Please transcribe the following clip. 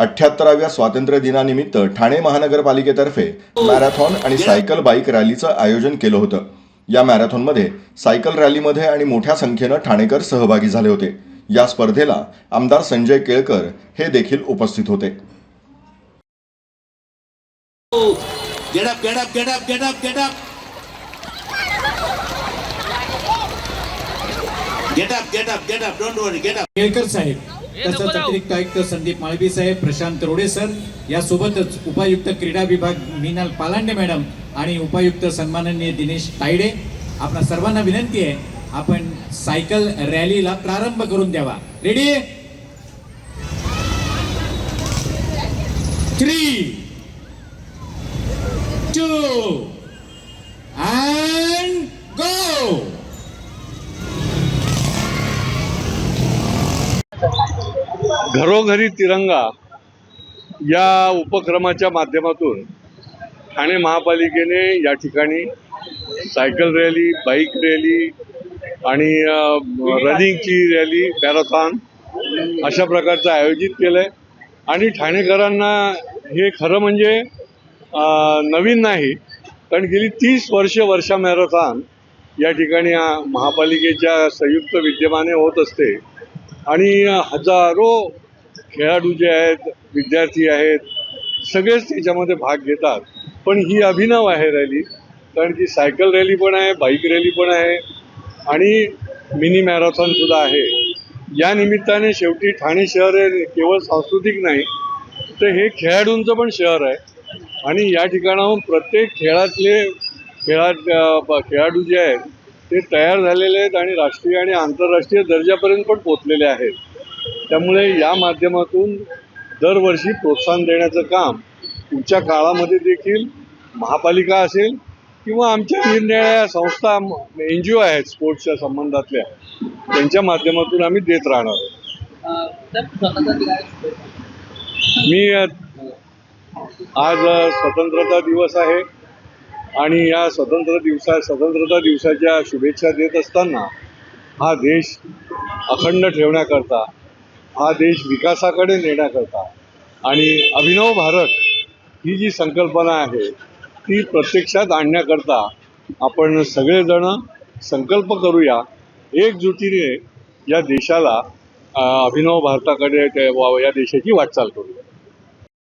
अठ्याहत्तराव्या स्वातंत्र्य दिनानिमित्त ठाणे महानगरपालिकेतर्फे मॅरेथॉन आणि सायकल बाईक रॅलीचं आयोजन केलं होतं या मॅरेथॉनमध्ये सायकल रॅलीमध्ये आणि मोठ्या संख्येनं ठाणेकर सहभागी झाले होते या स्पर्धेला आमदार संजय केळकर हे देखील उपस्थित होते Get up, get up, get up, get up, get up. Get up, get up, get up. Don't worry, get up. Kelkar साहेब तसंच अतिरिक्त आयुक्त संदीप माळवी साहेब प्रशांत रोडे सर यासोबतच उपायुक्त क्रीडा विभाग मीनाल पालांडे मॅडम आणि उपायुक्त सन्माननीय दिनेश तायडे. आपणा सर्वांना विनंती आहे आपण सायकल रॅलीला प्रारंभ करून द्यावा. रेडी थ्री टू घरोघरी तिरंगा या उपक्रमाच्या माध्यमातून ठाणे महापालिकेने या ठिकाणी सायकल रॅली बाईक रॅली आणि रनिंगची रॅली मॅरेथॉन अशा प्रकारचं आयोजित केलं आहे आणि ठाणेकरांना हे खरं म्हणजे नवीन नाही कारण गेली तीस वर्ष वर्षा मॅरेथॉन या ठिकाणी महापालिकेच्या संयुक्त विद्यमाने होत असते. आणि हजारो खेळाडू जे आहेत विद्यार्थी आहेत सगळेच त्याच्यामध्ये भाग घेतात. पण ही अभिनव आहे रॅली कारण की सायकल रॅली पण आहे बाईक रॅली पण आहे आणि मिनी मॅरेथॉन सुद्धा आहे. या निमित्ताने शेवटी ठाणे शहर हे केवळ सांस्कृतिक नाही तर हे खेळाडूंचं पण शहर आहे. आणि या ठिकाणाहून प्रत्येक खेळातले खेळात खेळाडू जे आहेत ते तयार झालेले आहेत आणि राष्ट्रीय आणि आंतरराष्ट्रीय दर्जापर्यंत पण पोचलेले आहेत. त्यामुळे या माध्यमातून दरवर्षी प्रोत्साहन देण्याचं काम पुढच्या काळामध्ये देखील महापालिका असेल किंवा आमच्या निरनिराळ्या संस्था एन जी ओ आहेत स्पोर्ट्सच्या संबंधातल्या त्यांच्या माध्यमातून आम्ही देत राहणार आहोत. मी आज स्वतंत्रता दिवस आहे आणि या स्वतंत्र दिवसा स्वतंत्रता दिवसाच्या शुभेच्छा देत असताना हा देश अखंड ठेवण्याकरता हा देश विकासाकडे नेण्याकरता आणि अभिनव भारत ही जी संकल्पना आहे ती प्रत्यक्षात आणण्याकरता आपण सगळेजण संकल्प करूया. एकजुटीने या देशाला अभिनव भारताकडे या देशाची वाटचाल करूया.